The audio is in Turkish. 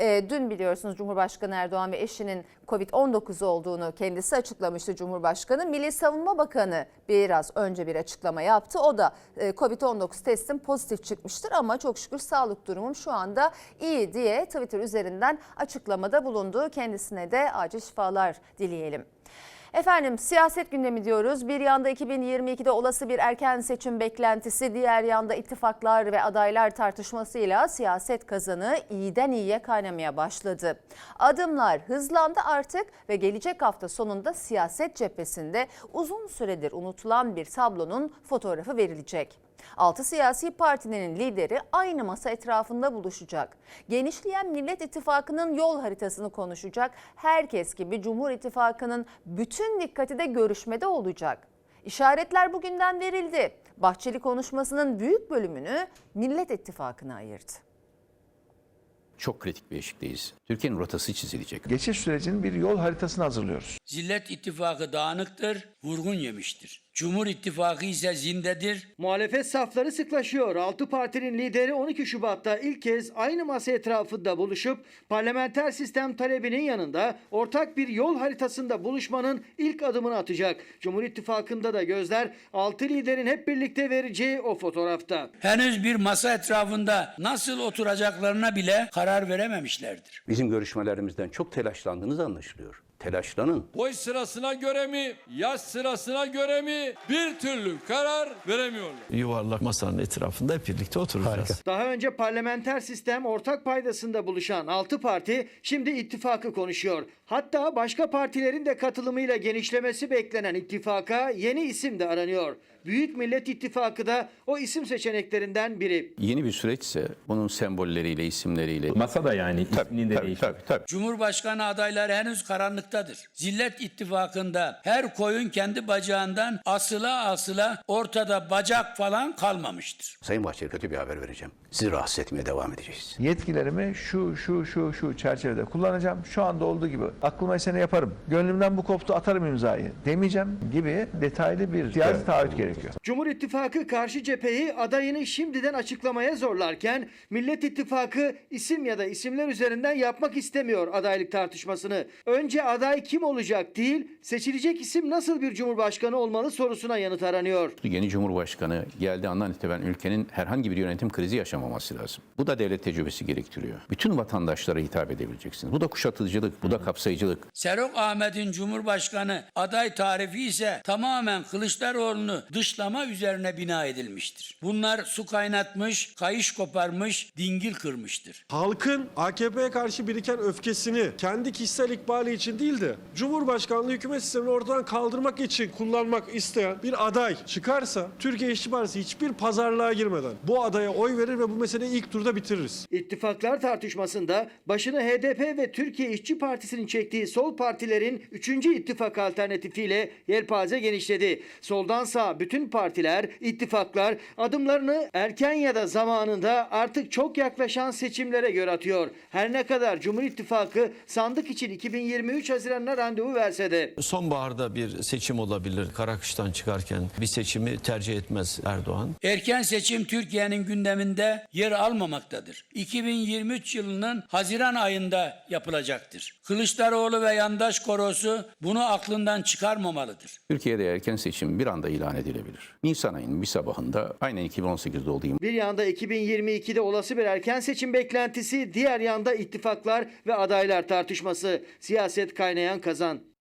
Ee, dün biliyorsunuz Cumhurbaşkanı Erdoğan ve eşinin Covid-19 olduğunu kendisi açıklamıştı Cumhurbaşkanı. Milli Savunma Bakanı biraz önce bir açıklama yaptı. O da e, Covid-19 testim pozitif çıkmıştır ama çok şükür sağlık durumum şu anda iyi diye Twitter üzerinden açıklamada bulundu. Kendisine de acil şifalar dileyelim. Efendim siyaset gündemi diyoruz. Bir yanda 2022'de olası bir erken seçim beklentisi, diğer yanda ittifaklar ve adaylar tartışmasıyla siyaset kazanı iyiden iyiye kaynamaya başladı. Adımlar hızlandı artık ve gelecek hafta sonunda siyaset cephesinde uzun süredir unutulan bir tablonun fotoğrafı verilecek. Altı siyasi partinin lideri aynı masa etrafında buluşacak. Genişleyen Millet İttifakı'nın yol haritasını konuşacak. Herkes gibi Cumhur İttifakı'nın bütün dikkati de görüşmede olacak. İşaretler bugünden verildi. Bahçeli konuşmasının büyük bölümünü Millet İttifakı'na ayırdı. Çok kritik bir eşikteyiz. Türkiye'nin rotası çizilecek. Geçiş sürecinin bir yol haritasını hazırlıyoruz. Zillet ittifakı dağınıktır, vurgun yemiştir. Cumhur ittifakı ise zindedir, Muhalefet safları sıklaşıyor. Altı partinin lideri 12 Şubat'ta ilk kez aynı masa etrafında buluşup parlamenter sistem talebinin yanında ortak bir yol haritasında buluşmanın ilk adımını atacak. Cumhur İttifakı'nda da gözler altı liderin hep birlikte vereceği o fotoğrafta. henüz bir masa etrafında nasıl oturacaklarına bile karar verememişlerdir. Bizim görüşmelerimizden çok telaşlandığınız anlaşılıyor. Telaşlanın. boy sırasına göre mi, yaş sırasına göre mi bir türlü karar veremiyorlar. yuvarlak masanın etrafında hep birlikte oturacağız. Daha önce parlamenter sistem ortak paydasında buluşan altı parti şimdi ittifakı konuşuyor. Hatta başka partilerin de katılımıyla genişlemesi beklenen ittifaka yeni isim de aranıyor. Büyük Millet İttifakı da o isim seçeneklerinden biri. Yeni bir süreçse bunun sembolleriyle, isimleriyle. Masa da yani isminin de tabii, tabii, tabii. Cumhurbaşkanı adayları henüz karanlıktadır. Zillet ittifakında her koyun kendi bacağından asıla asıla ortada bacak falan kalmamıştır. Sayın Bahçeli kötü bir haber vereceğim. Sizi rahatsız etmeye devam edeceğiz. Yetkilerimi şu şu şu şu çerçevede kullanacağım. Şu anda olduğu gibi aklıma eseni yaparım. Gönlümden bu koptu atarım imzayı demeyeceğim gibi detaylı bir siyasi taahhüt gerekiyor. Cumhur İttifakı karşı cepheyi adayını şimdiden açıklamaya zorlarken Millet İttifakı isim ya da isimler üzerinden yapmak istemiyor adaylık tartışmasını. Önce aday kim olacak değil, seçilecek isim nasıl bir cumhurbaşkanı olmalı sorusuna yanıt aranıyor. Yeni Cumhurbaşkanı geldiği andan itibaren ülkenin herhangi bir yönetim krizi yaşamaması lazım. Bu da devlet tecrübesi gerektiriyor. Bütün vatandaşlara hitap edebileceksiniz. Bu da kuşatıcılık, bu da kapsayıcılık. Serok Ahmet'in Cumhurbaşkanı aday tarifi ise tamamen Kılıçdaroğlu'nu dışlama üzerine bina edilmiştir. Bunlar su kaynatmış, kayış koparmış, dingil kırmıştır. halkın AKP'ye karşı biriken öfkesini kendi kişisel ikbali için değil de Cumhurbaşkanlığı hükümet sistemini ortadan kaldırmak için kullanmak isteyen bir aday çıkarsa Türkiye İşçi Partisi hiçbir pazarlığa girmeden bu adaya oy verir ve bu meseleyi ilk turda bitiririz. İttifaklar tartışmasında başını HDP ve Türkiye İşçi Partisi'nin çektiği sol partilerin 3. ittifak alternatifiyle yelpaze genişledi. Soldan sağ bütün partiler, ittifaklar adımlarını erken ya da zamanında artık çok yaklaşan seçimlere göre atıyor. Her ne kadar Cumhur İttifakı sandık için 2023 Haziran'ına randevu verse de. Sonbaharda bir seçim olabilir. Karakış'tan çıkarken bir seçimi tercih etmez Erdoğan. Erken seçim Türkiye'nin gündeminde yer almamaktadır. 2023 yılının Haziran ayında yapılacaktır. Kılıçdaroğlu ve yandaş korosu bunu aklından çıkarmamalıdır. Türkiye'de erken seçim bir anda ilan edilebilir. Nisan ayının bir sabahında aynen 2018'de olduğu gibi Bir yanda 2022'de olası bir erken seçim beklentisi, diğer yanda ittifaklar ve adaylar tartışması. Siyaset kaynayan kazan.